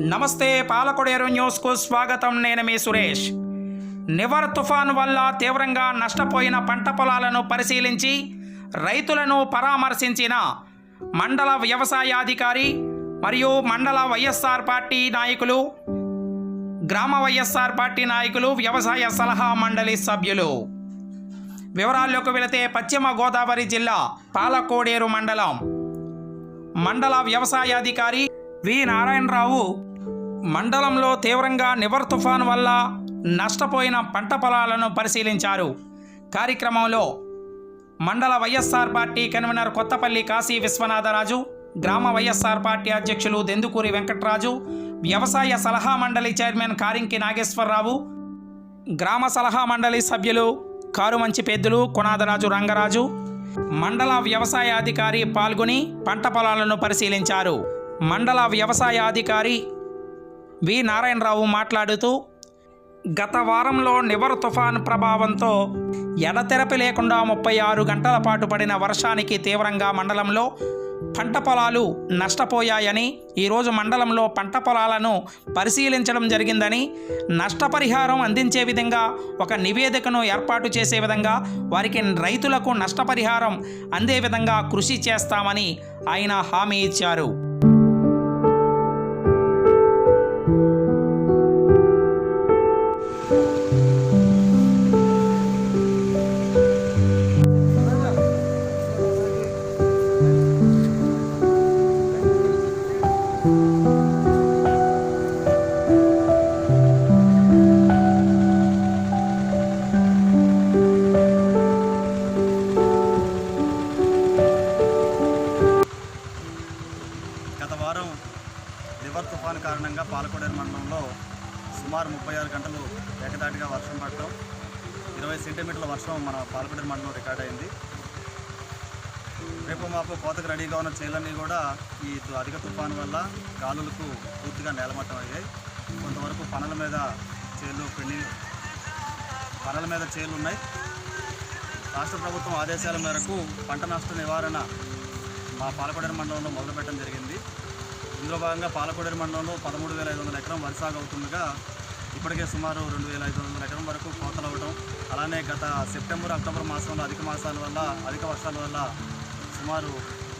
నమస్తే పాలకొడేరు న్యూస్కు స్వాగతం. నేను మీ సురేష్. నివర్ తుఫాను వల్ల తీవ్రంగా నష్టపోయిన పంట పొలాలను పరిశీలించి రైతులను పరామర్శించిన మండల వ్యవసాయాధికారి మరియు మండల వైఎస్ఆర్ పార్టీ నాయకులు గ్రామ వైఎస్ఆర్ పార్టీ నాయకులు వ్యవసాయ సలహా మండలి సభ్యులు. వివరాల్లోకి వెళితే పశ్చిమ గోదావరి జిల్లా పాలకోడేరు మండలం. మండల వ్యవసాయాధికారి వి. నారాయణరావు మండలంలో తీవ్రంగా నివర్ తుఫాన్ వల్ల నష్టపోయిన పంట పొలాలను పరిశీలించారు. కార్యక్రమంలో మండల YSR party convener Kothapalli Kasi Viswanatharaju గ్రామ వైఎస్ఆర్ పార్టీ అధ్యక్షులు దెందుకూరి వెంకట్రాజు వ్యవసాయ సలహా మండలి చైర్మన్ కారింకి నాగేశ్వరరావు గ్రామ సలహా మండలి సభ్యులు కారుమంచి పెద్దులు కొనాదరాజు రంగరాజు మండల వ్యవసాయ అధికారి పాల్గొని పంట పొలాలను పరిశీలించారు. మండల వ్యవసాయ అధికారి వి నారాయణరావు మాట్లాడుతూ గత వారంలో నివర్ తుఫాన్ ప్రభావంతో ఎడతెరపి లేకుండా ముప్పై ఆరు గంటల పాటు పడిన వర్షానికి తీవ్రంగా మండలంలో పంట పొలాలు నష్టపోయాయని ఈరోజు మండలంలో పంట పొలాలను పరిశీలించడం జరిగిందని నష్టపరిహారం అందించే విధంగా ఒక నివేదికను ఏర్పాటు చేసే విధంగా వారికి రైతులకు నష్టపరిహారం అందే విధంగా కృషి చేస్తామని ఆయన హామీ ఇచ్చారు. కారణంగా పాలకొడేరు మండలంలో సుమారు ముప్పై ఆరు గంటలు ఏకదాటిగా వర్షం పడటం ఇరవై సెంటీమీటర్ల వర్షం మన పాలకొడేరు మండలం రికార్డ్ అయింది. రేపు మాపు కోతకు రెడీగా ఉన్న చేలన్నీ కూడా ఈ అధిక తుఫాను వల్ల గాలులకు పూర్తిగా నేలమట్టం అయ్యాయి. కొంతవరకు పనుల మీద చేలు పెళ్ళి పనుల మీద చేలు ఉన్నాయి. రాష్ట్ర ప్రభుత్వం ఆదేశాల మేరకు పంట నష్ట నివారణ మా పాలకొడేరు మండలంలో మొదలుపెట్టడం జరిగింది. ఇందులో భాగంగా పాలకొడేరు మండలంలో పదమూడు వేల ఐదు వందల ఎకరం వరి సాగు అవుతుండగా ఇప్పటికే సుమారు రెండు వేల ఐదు వందల ఎకరం వరకు కోతలు అవ్వడం అలానే గత సెప్టెంబర్ అక్టోబర్ మాసంలో అధిక మాసాల వల్ల అధిక వర్షాల వల్ల సుమారు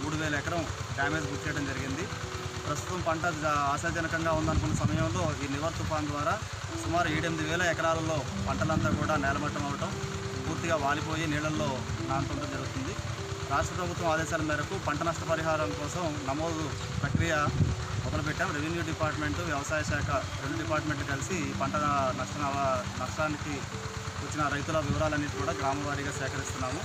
మూడు వేల ఎకరం డ్యామేజ్ గురి చేయడం జరిగింది. ప్రస్తుతం పంట ఆశాజనకంగా ఉందనుకున్న సమయంలో ఈ నివర్ తుఫాన్ ద్వారా సుమారు ఏడెనిమిది వేల ఎకరాలలో పంటలంతా కూడా నేలమట్టం అవటం పూర్తిగా వాలిపోయి నీళ్ళల్లో నానుతుండడం జరుగుతుంది. రాష్ట్ర ప్రభుత్వం ఆదేశాల మేరకు పంట నష్టపరిహారం కోసం నమోదు ప్రక్రియ మొదలుపెట్టాం. రెవెన్యూ డిపార్ట్మెంట్ వ్యవసాయ శాఖ రెండు డిపార్ట్మెంట్లు కలిసి పంట నష్ట నష్టానికి వచ్చిన రైతుల వివరాలన్నిటి కూడా గ్రామ వారీగా సేకరిస్తున్నాము.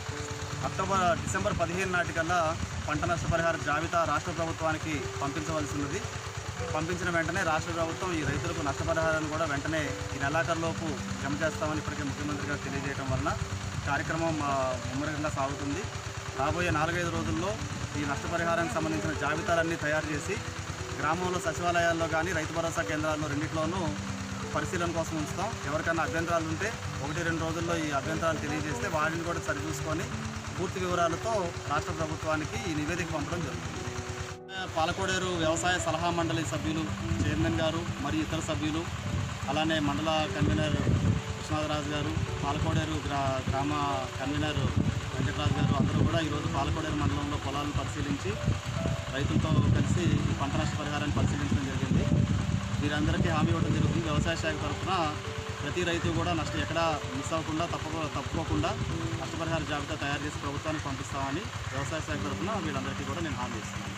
అక్టోబర్ డిసెంబర్ పదిహేను నాటికల్లా పంట నష్టపరిహార జాబితా రాష్ట్ర ప్రభుత్వానికి పంపించవలసి ఉన్నది పంపించిన వెంటనే రాష్ట్ర ప్రభుత్వం ఈ రైతులకు నష్టపరిహారాన్ని కూడా వెంటనే ఈ నెలాఖరులోపు జమ చేస్తామని ఇప్పటికే ముఖ్యమంత్రి గారు తెలియజేయడం వలన కార్యక్రమం ముమ్మరంగా సాగుతుంది. రాబోయే నాలుగైదు రోజుల్లో ఈ నష్టపరిహారానికి సంబంధించిన జాబితాలన్నీ తయారు చేసి గ్రామంలో సచివాలయాల్లో కానీ రైతు భరోసా కేంద్రాల్లో రెండింటిలోనూ పరిశీలన కోసం ఉంచుతాం. ఎవరికైనా అభ్యంతరాలు ఉంటే ఒకటి రెండు రోజుల్లో ఈ అభ్యంతరాలు తెలియజేస్తే వాటిని కూడా సరిచూసుకొని పూర్తి వివరాలతో రాష్ట్ర ప్రభుత్వానికి ఈ నివేదిక పంపడం జరుగుతుంది. పాలకోడేరు వ్యవసాయ సలహా మండలి సభ్యులు చైర్మన్ గారు మరియు ఇతర సభ్యులు అలానే మండల కన్వీనర్ కృష్ణాథరాజు గారు పాలకోడేరు గ్రా గ్రామ కన్వీనర్ వెంకటరాజు గారు అందరూ కూడా ఈరోజు పాలకోడేరు మండలంలో పొలాలను పరిశీలించి రైతులతో కలిసి పంట నష్ట పరిహారాన్ని పరిశీలించడం జరిగింది. వీరందరికీ హామీ ఇవ్వడం జరుగుతుంది. వ్యవసాయ శాఖ తరఫున ప్రతి రైతు కూడా నష్టం ఎక్కడ మిస్ అవ్వకుండా తప్పకుండా తప్పుకోకుండా నష్టపరిహార జాబితా తయారు చేసి ప్రభుత్వానికి పంపిస్తామని వ్యవసాయ శాఖ తరఫున వీళ్ళందరికీ కూడా నేను హామీ ఇస్తున్నాను.